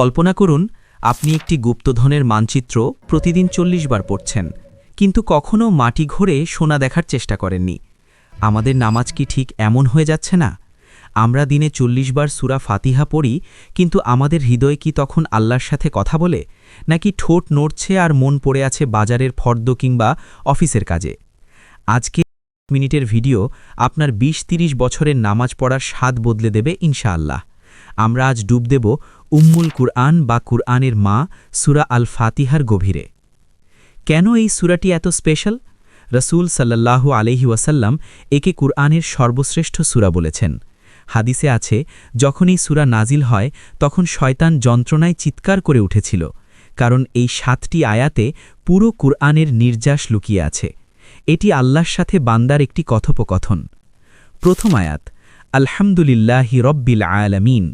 কল্পনা করুন, আপনি একটি গুপ্তধনের মানচিত্র প্রতিদিন চল্লিশ বার পড়ছেন, কিন্তু কখনও মাটি ঘোরে সোনা দেখার চেষ্টা করেননি। আমাদের নামাজ কি ঠিক এমন হয়ে যাচ্ছে না? আমরা দিনে চল্লিশ বার সুরা ফাতিহা পড়ি, কিন্তু আমাদের হৃদয় কি তখন আল্লাহর সাথে কথা বলে, নাকি ঠোঁট নড়ছে আর মন পড়ে আছে বাজারের ফর্দ কিংবা অফিসের কাজে? আজকে মিনিটের ভিডিও আপনার ২০-৩০ বছরের নামাজ পড়ার স্বাদ বদলে দেবে ইনশাআল্লাহ। আমরা আজ ডুব দেব উম্মুল কুরআন বা কুরআনের মা সুরা আল ফাতিহার গভীরে। কেন এই সুরাটি এত স্পেশাল? রসুল সাল্লাল্লাহু আলহি ওয়াসাল্লাম একে কুরআনের সর্বশ্রেষ্ঠ সুরা বলেছেন। হাদিসে আছে, যখন এই সুরা নাজিল হয়, তখন শয়তান যন্ত্রণায় চিৎকার করে উঠেছিল, কারণ এই সাতটি আয়াতে পুরো কুরআনের নির্যাস লুকিয়ে আছে। এটি আল্লাহর সাথে বান্দার একটি কথোপকথন। প্রথম আয়াত, আলহামদুলিল্লাহি রব্বিল আয়ালামিন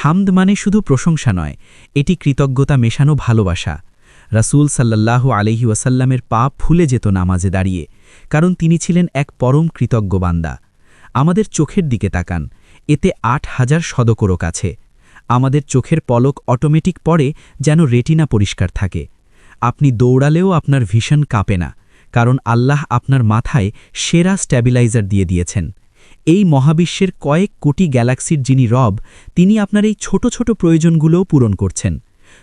হামদ মানে শুধু প্রশংসা নয়, এটি কৃতজ্ঞতা মেশানো ভালোবাসা। রাসূল সাল্লাল্লাহু আলহি ওয়াসাল্লামের পা ফুলে যেত নামাজে দাঁড়িয়ে, কারণ তিনি ছিলেন এক পরম কৃতজ্ঞ বান্দা। আমাদের চোখের দিকে তাকান, এতে আট হাজার সদকরক আছে। আমাদের চোখের পলক অটোমেটিক পড়ে যেন রেটিনা পরিষ্কার থাকে। আপনি দৌড়ালেও আপনার ভীষণ কাঁপে না, কারণ আল্লাহ আপনার মাথায় সেরা স্ট্যাবিলাইজার দিয়ে দিয়েছেন। এই মহাবিশ্বের কয়েক কোটি গ্যালাক্সির যিনি রব, তিনি আপনার এই ছোট ছোট প্রয়োজনগুলোও পূরণ করছেন।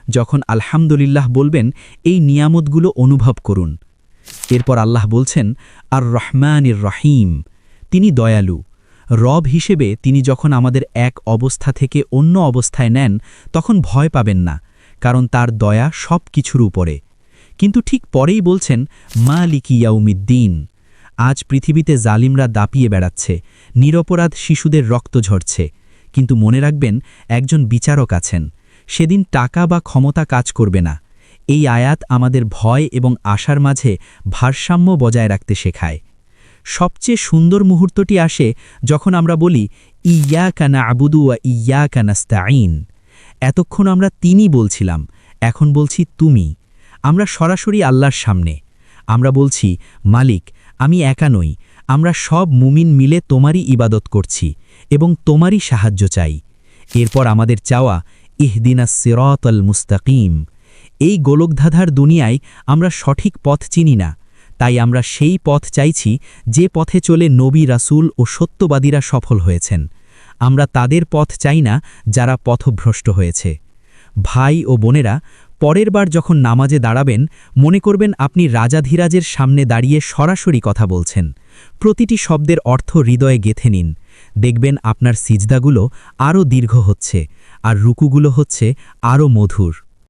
যখন আলহামদুলিল্লাহ বলবেন, এই নিয়ামতগুলো অনুভব করুন। এরপর আল্লাহ বলছেন আর রহমানির রহিম। তিনি দয়ালু। রব হিসেবে তিনি যখন আমাদের এক অবস্থা থেকে অন্য অবস্থায় নেন, তখন ভয় পাবেন না, কারণ তার দয়া সব কিছুর উপরে। কিন্তু ঠিক পরেই বলছেন মা লিকিয়াউমিদ্দিন আজ পৃথিবীতে জালিমরা দাপিয়ে বেড়াচ্ছে, নিরপরাধ শিশুদের রক্ত ঝরছে। কিন্তু মনে রাখবেন, একজন বিচারক আছেন। সেদিন টাকা বা ক্ষমতা কাজ করবে না। এই আয়াত আমাদের ভয় এবং আশার মাঝে ভারসাম্য বজায় রাখতে শেখায়। সবচেয়ে সুন্দর মুহূর্তটি আসে যখন আমরা বলি ইয়া কানা আবুদু ওয়া ইয়া কানাস্তাইন এতক্ষণ আমরা তিনি বলছিলাম, এখন বলছি তুমি। আমরা সরাসরি আল্লাহর সামনে। আমরা বলছি, মালিক আমি একা নই, আমরা সব মুমিন মিলে তোমারই ইবাদত করছি এবং তোমারই সাহায্য চাই। এরপর আমাদের চাওয়া, ইহদিনা সিরত আল মুস্তাকিম। এই গোলকধাধার দুনিয়ায় আমরা সঠিক পথ চিনি না, তাই আমরা সেই পথ চাইছি যে পথে চলে নবী, রাসূল ও সত্যবাদীরা সফল হয়েছেন। আমরা তাদের পথ চাই না যারা পথভ্রষ্ট হয়েছে। ভাই ও বোনেরা পরের বার যখন নামাজে দাঁড়াবেন, মনে করবেন আপনি রাজাধীরাজের সামনে দাঁড়িয়ে সরাসরি কথা বলছেন। প্রতিটি শব্দের অর্থ হৃদয়ে গেথে নিন। দেখবেন আপনার সিজদাগুলো আরও দীর্ঘ হচ্ছে আর রুকুগুলো হচ্ছে আরও মধুর।